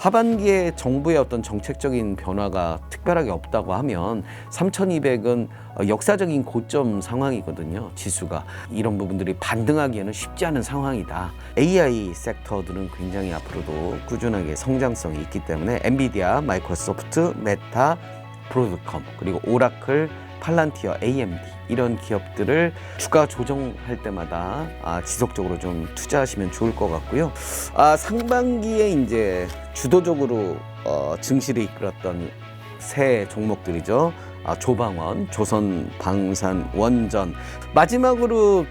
하반기에 정부의 어떤 정책적인 변화가 특별하게 없다고 하면 3,200은 역사적인 고점 상황이거든요. 지수가 이런 부분들이 반등하기에는 쉽지 않은 상황이다. AI 섹터들은 굉장히 앞으로도 꾸준하게 성장성이 있기 때문에 엔비디아, 마이크로소프트, 메타, 브로드컴 그리고 오라클, 팔란티어, AMD 이런 기업들을 주가 조정할 때마다 아, 지속적으로 좀 투자하시면 좋을 것 같고요. 아, 상반기에 이제 주도적으로 어, 증시를 이끌었던 새 종목들이죠. 아, 조방원, 조선 방산, 원전 마지막으로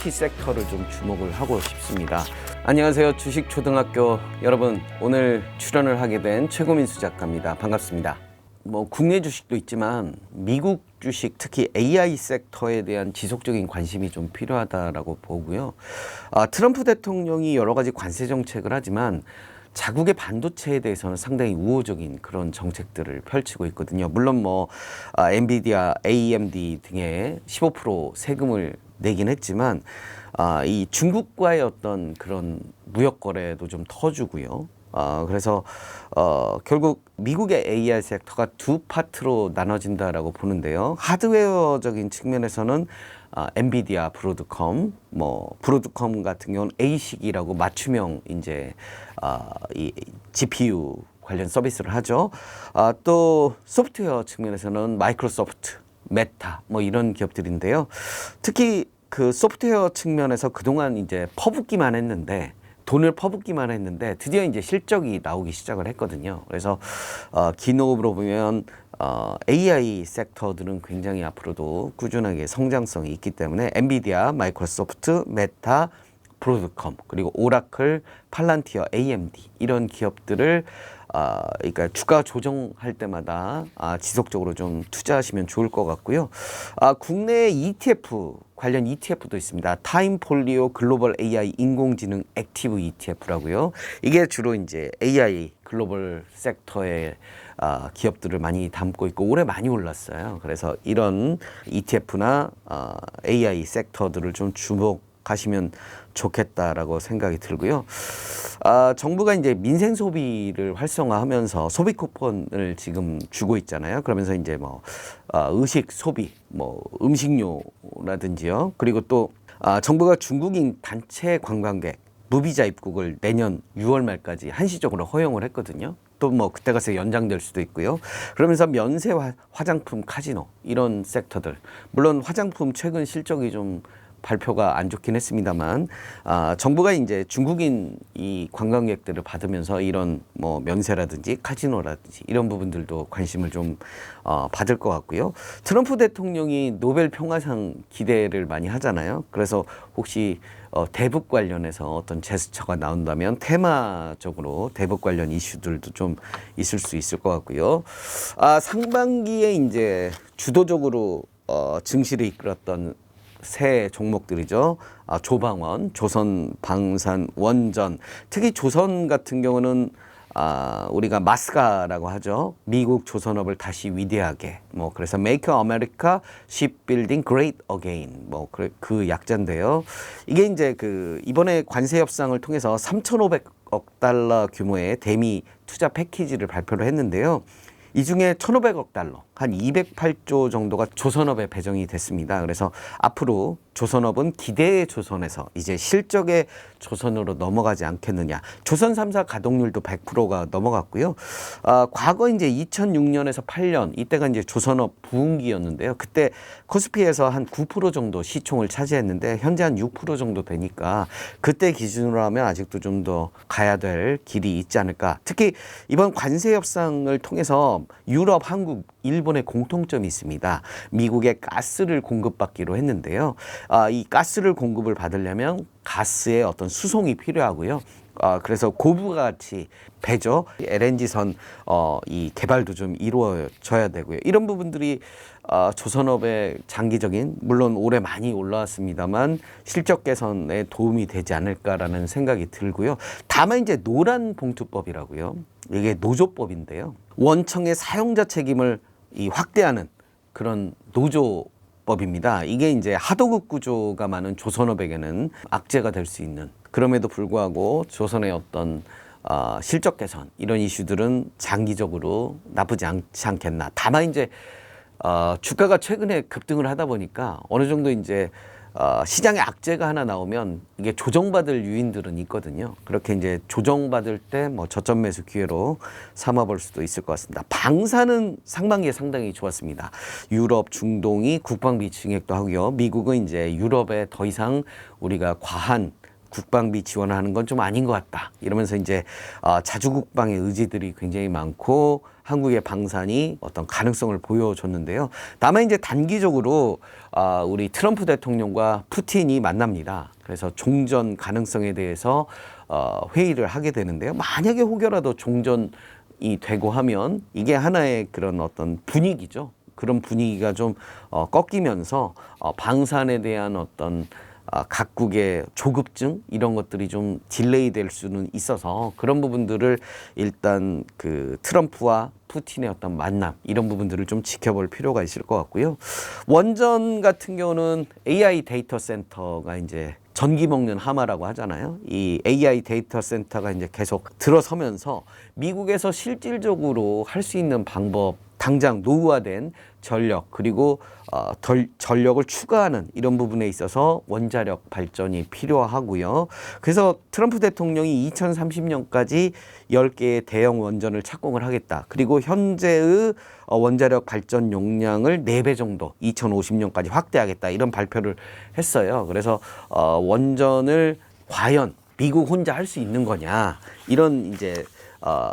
T 섹터를 좀 주목을 하고 싶습니다. 안녕하세요. 주식 초등학교 여러분. 오늘 출연을 하게 된 최고민수 작가입니다. 반갑습니다. 뭐 국내 주식도 있지만 미국 주식 특히 AI 섹터에 대한 지속적인 관심이 좀 필요하다라고 보고요. 아, 트럼프 대통령이 여러 가지 관세 정책을 하지만 자국의 반도체에 대해서는 상당히 우호적인 그런 정책들을 펼치고 있거든요. 물론 뭐 아, 엔비디아, AMD 등에 15% 세금을 내긴 했지만 아, 이 중국과의 어떤 그런 무역 거래도 좀 터주고요. 어, 그래서 어, 결국 미국의 AI 섹터가 두 파트로 나눠진다라고 보는데요. 하드웨어적인 측면에서는 아, 엔비디아, 브로드컴, 뭐 브로드컴 같은 경우는 ASIC이라고 맞춤형 이제 아, 이 GPU 관련 서비스를 하죠. 아, 또 소프트웨어 측면에서는 마이크로소프트, 메타 뭐 이런 기업들인데요. 특히 그 소프트웨어 측면에서 그동안 이제 퍼붓기만 했는데 돈을 퍼붓기만 했는데 드디어 이제 실적이 나오기 시작을 했거든요. 그래서 어, 기노업으로 보면 어, AI 섹터들은 굉장히 앞으로도 꾸준하게 성장성이 있기 때문에 엔비디아, 마이크로소프트, 메타, 브로드컴 그리고 오라클, 팔란티어, AMD 이런 기업들을 아, 그러니까 주가 조정할 때마다 아, 지속적으로 좀 투자하시면 좋을 것 같고요. 아, 국내 ETF 관련 ETF도 있습니다. 타임폴리오 글로벌 AI 인공지능 액티브 ETF라고요. 이게 주로 이제 AI 글로벌 섹터의 아, 기업들을 많이 담고 있고 올해 많이 올랐어요. 그래서 이런 ETF나 아, AI 섹터들을 좀 주목 하시면 좋겠다라고 생각이 들고요. 아, 정부가 이제 민생 소비를 활성화하면서 소비 쿠폰을 지금 주고 있잖아요. 그러면서 이제 뭐 아, 의식 소비, 뭐 음식료라든지요. 그리고 또 아, 정부가 중국인 단체 관광객 무비자 입국을 내년 6월 말까지 한시적으로 허용을 했거든요. 또 뭐 그때 가서 연장될 수도 있고요. 그러면서 면세 화, 화장품 카지노 이런 섹터들 물론 화장품 최근 실적이 좀 발표가 안 좋긴 했습니다만 아, 정부가 이제 중국인 이 관광객들을 받으면서 이런 뭐 면세라든지 카지노라든지 이런 부분들도 관심을 좀 어, 받을 것 같고요. 트럼프 대통령이 노벨 평화상 기대를 많이 하잖아요. 그래서 혹시 어, 대북 관련해서 어떤 제스처가 나온다면 테마적으로 대북 관련 이슈들도 좀 있을 수 있을 것 같고요. 아, 상반기에 이제 주도적으로 어, 증시를 이끌었던 새 종목들이죠. 아, 조방원, 조선 방산, 원전. 특히 조선 같은 경우는 아, 우리가 마스가라고 하죠. 미국 조선업을 다시 위대하게. 뭐 그래서 Make America Shipbuilding Great Again. 뭐 그, 그 약자인데요. 이게 이제 그 이번에 관세 협상을 통해서 3,500억 달러 규모의 대미 투자 패키지를 발표를 했는데요. 이 중에 1,500억 달러, 한 208조 정도가 조선업에 배정이 됐습니다. 그래서 앞으로 조선업은 기대의 조선에서 이제 실적의 조선으로 넘어가지 않겠느냐. 조선 3사 가동률도 100%가 넘어갔고요. 아, 과거 이제 2006년에서 8년 이때가 이제 조선업 부흥기였는데요. 그때 코스피에서 한 9% 정도 시총을 차지했는데 현재 한 6% 정도 되니까 그때 기준으로 하면 아직도 좀 더 가야 될 길이 있지 않을까. 특히 이번 관세 협상을 통해서 유럽, 한국, 일본 의 공통점이 있습니다. 미국에 가스를 공급받기로 했는데요. 아, 이 가스를 공급을 받으려면 가스의 어떤 수송이 필요하고요. 아, 그래서 고부가치 배죠. LNG선 어, 이 개발도 좀 이루어져야 되고요. 이런 부분들이 아, 조선업의 장기적인 물론 올해 많이 올라왔습니다만 실적 개선에 도움이 되지 않을까라는 생각이 들고요. 다만 이제 노란 봉투법이라고요. 이게 노조법인데요. 원청의 사용자 책임을 이 확대하는 그런 노조 법입니다. 이게 이제 하도급 구조가 많은 조선업에게는 악재가 될 수 있는 그럼에도 불구하고 조선의 어떤 어, 실적 개선 이런 이슈들은 장기적으로 나쁘지 않지 않겠나. 다만 이제 어, 주가가 최근에 급등을 하다 보니까 어느 정도 이제 어, 시장에 악재가 하나 나오면 이게 조정받을 유인들은 있거든요. 그렇게 이제 조정받을 때 뭐 저점 매수 기회로 삼아 볼 수도 있을 것 같습니다. 방사는 상반기에 상당히 좋았습니다. 유럽, 중동이 국방비 증액도 하고요. 미국은 이제 유럽에 더 이상 우리가 과한 국방비 지원을 하는 건 좀 아닌 것 같다. 이러면서 이제 어, 자주국방의 의지들이 굉장히 많고 한국의 방산이 어떤 가능성을 보여줬는데요. 다만 이제 단기적으로 어, 우리 트럼프 대통령과 푸틴이 만납니다. 그래서 종전 가능성에 대해서 어, 회의를 하게 되는데요. 만약에 혹여라도 종전이 되고 하면 이게 하나의 그런 어떤 분위기죠. 그런 분위기가 좀 어, 꺾이면서 어, 방산에 대한 어떤 아, 각국의 조급증 이런 것들이 좀 딜레이 될 수는 있어서 그런 부분들을 일단 그 트럼프와 푸틴의 어떤 만남 이런 부분들을 좀 지켜볼 필요가 있을 것 같고요. 원전 같은 경우는 AI 데이터 센터가 이제 전기 먹는 하마라고 하잖아요. 이 AI 데이터 센터가 이제 계속 들어서면서 미국에서 실질적으로 할 수 있는 방법 당장 노후화된 전력 그리고 어, 덜, 전력을 추가하는 이런 부분에 있어서 원자력 발전이 필요하고요. 그래서 트럼프 대통령이 2030년까지 10개의 대형 원전을 착공을 하겠다. 그리고 현재의 어, 원자력 발전 용량을 4배 정도 2050년까지 확대하겠다. 이런 발표를 했어요. 그래서 어, 원전을 과연 미국 혼자 할 수 있는 거냐 이런 이제 어,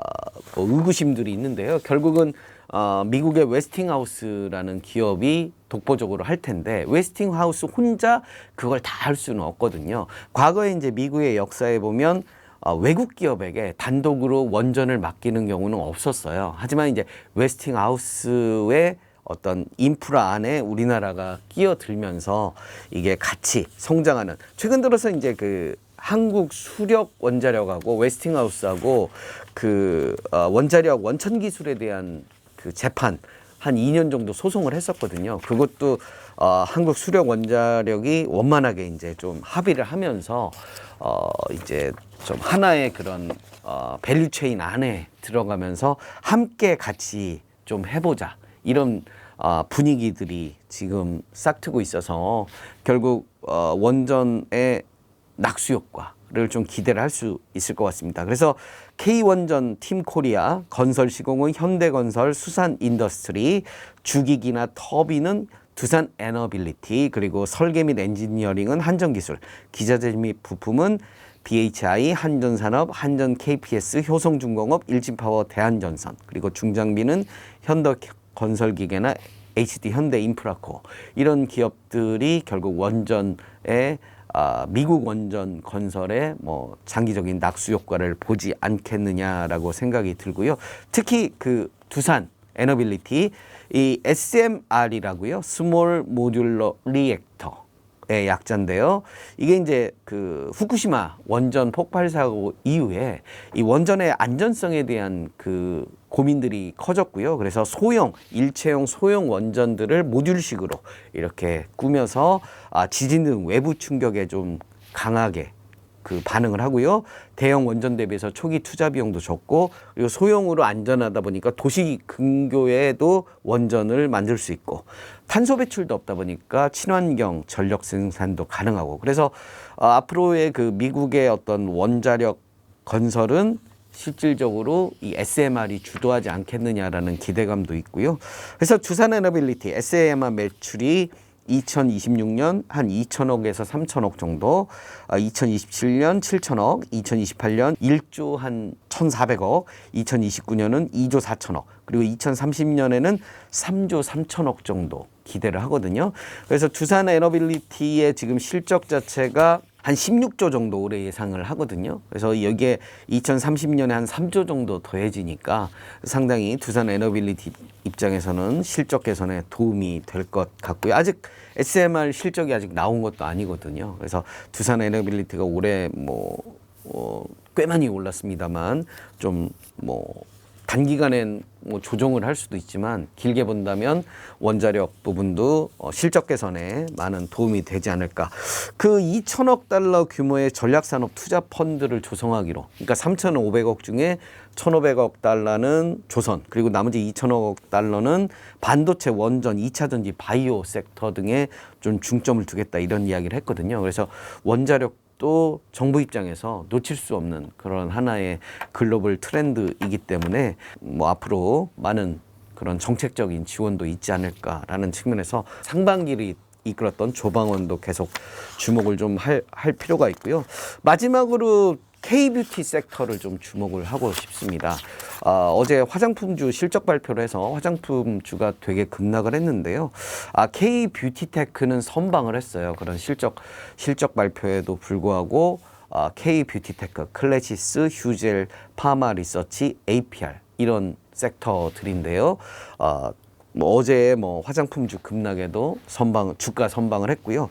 뭐 의구심들이 있는데요. 결국은 어, 미국의 웨스팅하우스라는 기업이 독보적으로 할 텐데 웨스팅하우스 혼자 그걸 다 할 수는 없거든요. 과거에 이제 미국의 역사에 보면 어, 외국 기업에게 단독으로 원전을 맡기는 경우는 없었어요. 하지만 이제 웨스팅하우스의 어떤 인프라 안에 우리나라가 끼어들면서 이게 같이 성장하는 최근 들어서 이제 그 한국 수력 원자력하고 웨스팅하우스하고 그 어, 원자력 원천 기술에 대한 그 재판 한 2년 정도 소송을 했었거든요. 그것도 어, 한국 수력 원자력이 원만하게 이제 좀 합의를 하면서 어, 이제 좀 하나의 그런 어, 밸류 체인 안에 들어가면서 함께 같이 좀 해보자 이런 어, 분위기들이 지금 싹트고 있어서 결국 어, 원전의 낙수 효과 를좀 기대를 할 수 있을 것 같습니다. 그래서 K원전 팀 코리아, 건설 시공은 현대건설, 수산 인더스트리, 주기기나 터빈은 두산 에너빌리티, 그리고 설계 및 엔지니어링은 한전기술, 기자재 및 부품은 BHI, 한전산업, 한전 KPS, 효성중공업, 일진파워, 대한전선, 그리고 중장비는 현대건설기계나 HD 현대 인프라코 이런 기업들이 결국 원전에 아, 미국 원전 건설에 뭐 장기적인 낙수 효과를 보지 않겠느냐라고 생각이 들고요. 특히 그 두산 에너빌리티 이 SMR이라고요. 스몰 모듈러 리액터 의 약자인데요. 이게 이제 그 후쿠시마 원전 폭발 사고 이후에 이 원전의 안전성에 대한 그 고민들이 커졌고요. 그래서 소형 일체형 소형 원전들을 모듈식으로 이렇게 꾸며서 아, 지진 등 외부 충격에 좀 강하게 그 반응을 하고요. 대형 원전 대비해서 초기 투자 비용도 적고 그리고 소형으로 안전하다 보니까 도시 근교에도 원전을 만들 수 있고 탄소 배출도 없다 보니까 친환경 전력 생산도 가능하고 그래서 어, 앞으로의 그 미국의 어떤 원자력 건설은 실질적으로 이 SMR이 주도하지 않겠느냐라는 기대감도 있고요. 그래서 두산에너빌리티 SMR 매출이 2026년 한 2천억에서 3천억 정도, 아, 2027년 7천억, 2028년 1조 한 1,400억, 2029년은 2조 4천억, 그리고 2030년에는 3조 3천억 정도 기대를 하거든요. 그래서 두산 에너빌리티의 지금 실적 자체가 한 16조 정도 올해 예상을 하거든요. 그래서 여기에 2030년에 한 3조 정도 더해지니까 상당히 두산 에너빌리티 입장에서는 실적 개선에 도움이 될 것 같고요. 아직 SMR 실적이 아직 나온 것도 아니거든요. 그래서 두산 에너빌리티가 올해 뭐 어, 꽤 많이 올랐습니다만 좀뭐 단기간엔 뭐 조정을 할 수도 있지만 길게 본다면 원자력 부분도 어, 실적 개선에 많은 도움이 되지 않을까. 그 2천억 달러 규모의 전략산업 투자 펀드를 조성하기로. 그러니까 3,500억 중에 1,500억 달러는 조선 그리고 나머지 2천억 달러는 반도체 원전, 2차 전지, 바이오 섹터 등에 좀 중점을 두겠다 이런 이야기를 했거든요. 그래서 원자력 또 정부 입장에서 놓칠 수 없는 그런 하나의 글로벌 트렌드이기 때문에 뭐 앞으로 많은 그런 정책적인 지원도 있지 않을까라는 측면에서 상반기를 이끌었던 조방원도 계속 주목을 좀 할 할 필요가 있고요. 마지막으로 K뷰티 섹터를 좀 주목을 하고 싶습니다. 아, 어제 화장품주 실적 발표를 해서 화장품주가 되게 급락을 했는데요. 아, K뷰티테크는 선방을 했어요. 그런 실적 실적 발표에도 불구하고 아, K뷰티테크, 클래시스, 휴젤, 파마 리서치, APR 이런 섹터들인데요. 아, 뭐 어제 뭐 화장품 주 급락에도 선방 주가 선방을 했고요.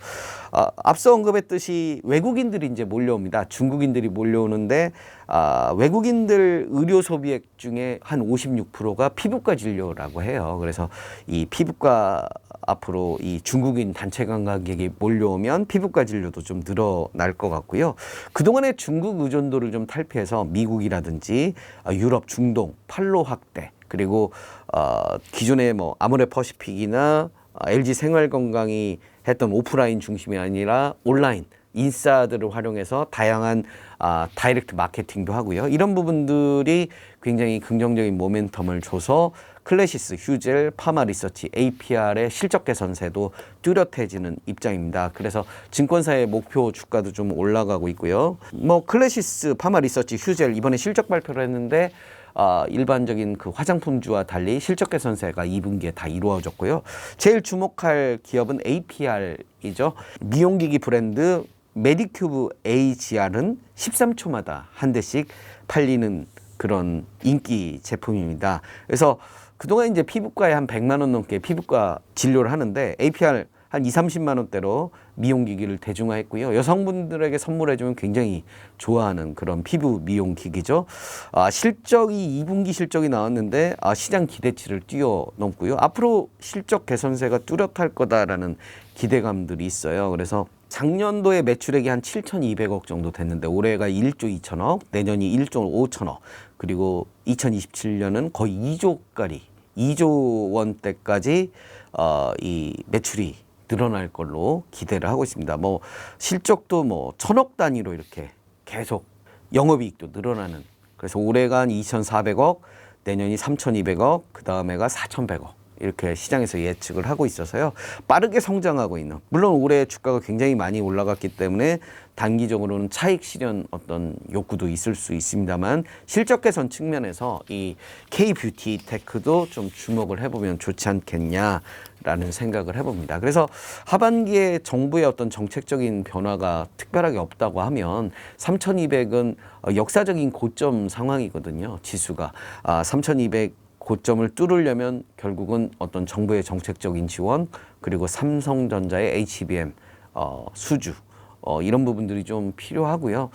아, 앞서 언급했듯이 외국인들이 이제 몰려옵니다. 중국인들이 몰려오는데 아, 외국인들 의료 소비액 중에 한 56%가 피부과 진료라고 해요. 그래서 이 피부과 앞으로 이 중국인 단체 관광객이 몰려오면 피부과 진료도 좀 늘어날 것 같고요. 그동안의 중국 의존도를 좀 탈피해서 미국이라든지 아, 유럽, 중동, 팔로 확대 그리고 어, 기존의 뭐 아모레 퍼시픽이나 아, LG 생활건강이 했던 오프라인 중심이 아니라 온라인 인싸들을 활용해서 다양한 아, 다이렉트 마케팅도 하고요. 이런 부분들이 굉장히 긍정적인 모멘텀을 줘서 클래시스, 휴젤, 파마 리서치, APR의 실적 개선세도 뚜렷해지는 입장입니다. 그래서 증권사의 목표 주가도 좀 올라가고 있고요. 뭐 클래시스, 파마 리서치, 휴젤 이번에 실적 발표를 했는데 아, 일반적인 그 화장품주와 달리 실적 개선세가 2분기에 다 이루어졌고요. 제일 주목할 기업은 APR이죠. 미용기기 브랜드 메디큐브 AGR은 13초마다 한 대씩 팔리는 그런 인기 제품입니다. 그래서 그동안 이제 피부과에 한 100만 원 넘게 피부과 진료를 하는데 APR 한 2, 30만 원대로 미용기기를 대중화했고요. 여성분들에게 선물해주면 굉장히 좋아하는 그런 피부 미용기기죠. 아, 실적이 2분기 실적이 나왔는데 아, 시장 기대치를 뛰어넘고요. 앞으로 실적 개선세가 뚜렷할 거다라는 기대감들이 있어요. 그래서 작년도에 매출액이 한 7,200억 정도 됐는데 올해가 1조 2천억, 내년이 1조 5천억, 그리고 2027년은 거의 2조까지 2조 원대까지 어, 이 매출이 늘어날 걸로 기대를 하고 있습니다. 뭐 실적도 뭐 천억 단위로 이렇게 계속 영업이익도 늘어나는 그래서 올해가 한 2,400억, 내년이 3,200억, 그 다음에가 4,100억. 이렇게 시장에서 예측을 하고 있어서요. 빠르게 성장하고 있는. 물론 올해 주가가 굉장히 많이 올라갔기 때문에 단기적으로는 차익 실현 어떤 욕구도 있을 수 있습니다만 실적 개선 측면에서 이 K-뷰티 테크도 좀 주목을 해보면 좋지 않겠냐라는 생각을 해봅니다. 그래서 하반기에 정부의 어떤 정책적인 변화가 특별하게 없다고 하면 3,200은 역사적인 고점 상황이거든요. 지수가 아, 3,200 고점을 뚫으려면 결국은 어떤 정부의 정책적인 지원 그리고 삼성전자의 HBM 어, 수주 어, 이런 부분들이 좀 필요하고요.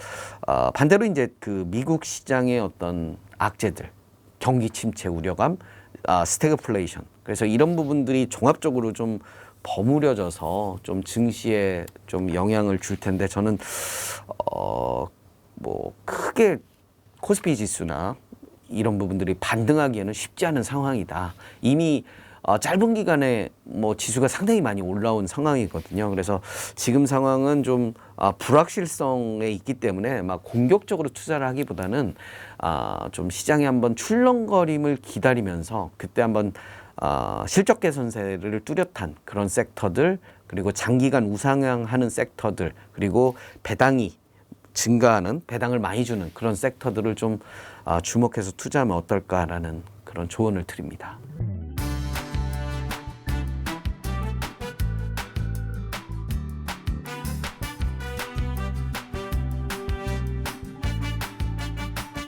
어, 반대로 이제 그 미국 시장의 어떤 악재들, 경기 침체 우려감, 아, 스태그플레이션. 그래서 이런 부분들이 종합적으로 좀 버무려져서 좀 증시에 좀 영향을 줄 텐데 저는 어, 뭐 크게 코스피 지수나 이런 부분들이 반등하기에는 쉽지 않은 상황이다. 이미 어, 짧은 기간에 뭐 지수가 상당히 많이 올라온 상황이거든요. 그래서 지금 상황은 좀 아, 불확실성에 있기 때문에 막 공격적으로 투자를 하기보다는 아, 좀 시장에 한번 출렁거림을 기다리면서 그때 한번 아, 실적 개선세를 뚜렷한 그런 섹터들 그리고 장기간 우상향하는 섹터들 그리고 배당이 증가하는 배당을 많이 주는 그런 섹터들을 좀 아, 주목해서 투자하면 어떨까라는 그런 조언을 드립니다.